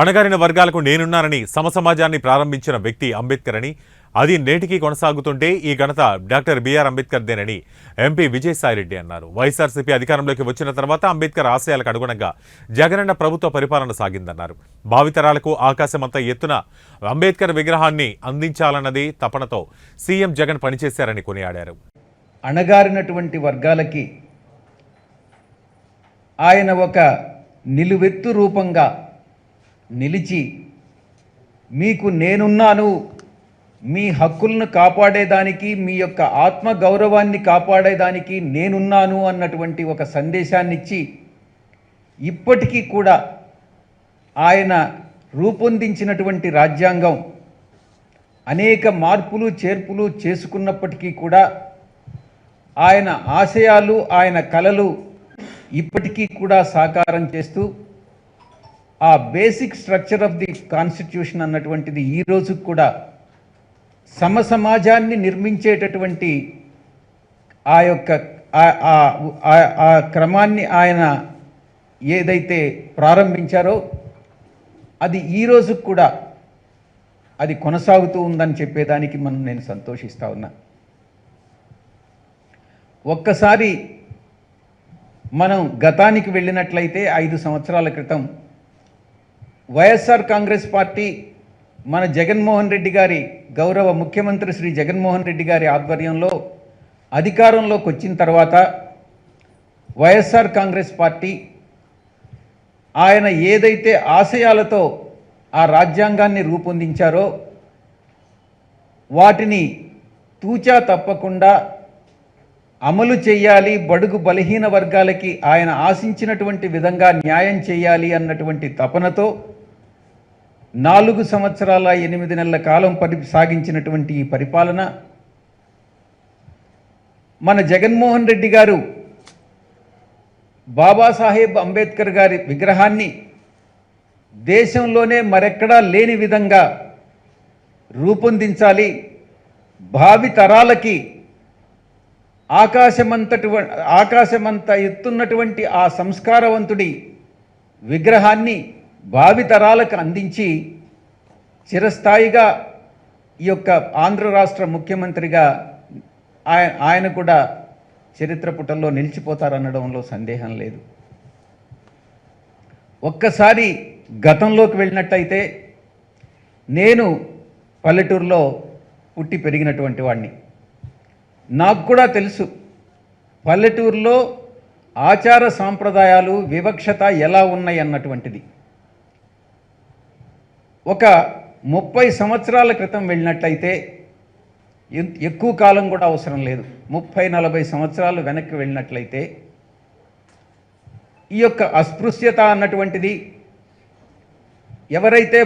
అణగారిన వర్గాలకు నేనున్నానని సమసమాజాన్ని ప్రారంభించిన వ్యక్తి అంబేద్కర్ అని అది నేటికి కొనసాగుతుంటే ఈ ఘనత డాక్టర్ బిఆర్ అంబేద్కర్దేనని ఎంపీ విజయసాయిరెడ్డి అన్నారు. వైఎస్ఆర్సీపీ అధికారంలోకి వచ్చిన తర్వాత అంబేద్కర్ ఆశయాలకు అనుగుణంగా జగనన్న ప్రభుత్వ పరిపాలన సాగిందన్నారు. భావితరాలకు ఆకాశమంత ఎత్తున అంబేద్కర్ విగ్రహాన్ని అందించాలన్నది తపనతో సీఎం జగన్ పనిచేశారని కొనియాడారు. అణగారినటువంటి వర్గాలకి ఆయన ఒక నిలువెత్తు రూపంగా నిలిచి మీకు నేనున్నాను. మీ హక్కులను కాపాడేదానికి మీ యొక్క ఆత్మ గౌరవాన్ని కాపాడేదానికి నేనున్నాను అన్నటువంటి ఒక సందేశాన్ని ఇచ్చి ఇప్పటికీ కూడా ఆయన రూపొందించినటువంటి రాజ్యాంగం అనేక మార్పులు చేర్పులు చేసుకున్నప్పటికీ కూడా ఆయన ఆశయాలు ఆయన కలలు ఇప్పటికీ కూడా సాకారం చేస్తూ ఆ basic structure of the constitution అన్నటువంటిది ఈ రోజు కూడా సమ సమాజాన్ని నిర్మించేటటువంటి ఆ యొక్క ఆ- క్రమాన్ని ఆయన ఏదైతే ప్రారంభించారో అది ఈ కూడా అది కొనసాగుతూ ఉందని చెప్పేదానికి మనం నేను సంతోషిస్తూ ఉన్నా. ఒక్కసారి మనం గతానికి వెళ్ళినట్లయితే ఐదు సంవత్సరాల క్రితం వైఎస్ఆర్ కాంగ్రెస్ పార్టీ మన జగన్మోహన్ రెడ్డి గారి గౌరవ ముఖ్యమంత్రి శ్రీ జగన్మోహన్ రెడ్డి గారి ఆధ్వర్యంలో అధికారంలోకి వచ్చిన తర్వాత వైఎస్ఆర్ కాంగ్రెస్ పార్టీ ఆయన ఏదైతే ఆశయాలతో ఆ రాజ్యాంగాన్ని రూపొందించారో వాటిని తూచా తప్పకుండా అమలు చేయాలి బడుగు బలహీన వర్గాలకి ఆయన ఆశించినటువంటి విధంగా న్యాయం చేయాలి అన్నటువంటి తపనతో నాలుగు సంవత్సరాల ఎనిమిది నెలల కాలం పరి సాగించినటువంటి ఈ పరిపాలన మన జగన్మోహన్ రెడ్డి గారు బాబాసాహెబ్ అంబేద్కర్ గారి విగ్రహాన్ని దేశంలోనే మరెక్కడా లేని విధంగా రూపొందించాలి. భావి తరాలకి ఆకాశమంతటి ఆకాశమంత ఎత్తున్నటువంటి ఆ సంస్కారవంతుడి విగ్రహాన్ని భావితరాలకు అందించి చిరస్థాయిగా ఈ యొక్క ఆంధ్ర రాష్ట్ర ముఖ్యమంత్రిగా ఆయన ఆయన కూడా చరిత్ర పుటల్లో నిలిచిపోతారనడంలో సందేహం లేదు. ఒక్కసారి గతంలోకి వెళ్ళినట్టయితే నేను పల్లెటూరులో పుట్టి పెరిగినటువంటి వాడిని నాకు కూడా తెలుసు పల్లెటూరులో ఆచార సాంప్రదాయాలు వివక్షత ఎలా ఉన్నాయి అన్నటువంటిది. ఒక ముప్పై సంవత్సరాల క్రితం వెళ్ళినట్లయితే ఎన్- ఎక్కువ కాలం కూడా అవసరం లేదు. ముప్పై నలభై సంవత్సరాలు వెనక్కి వెళ్ళినట్లయితే ఈ యొక్క అస్పృశ్యత అన్నటువంటిది ఎవరైతే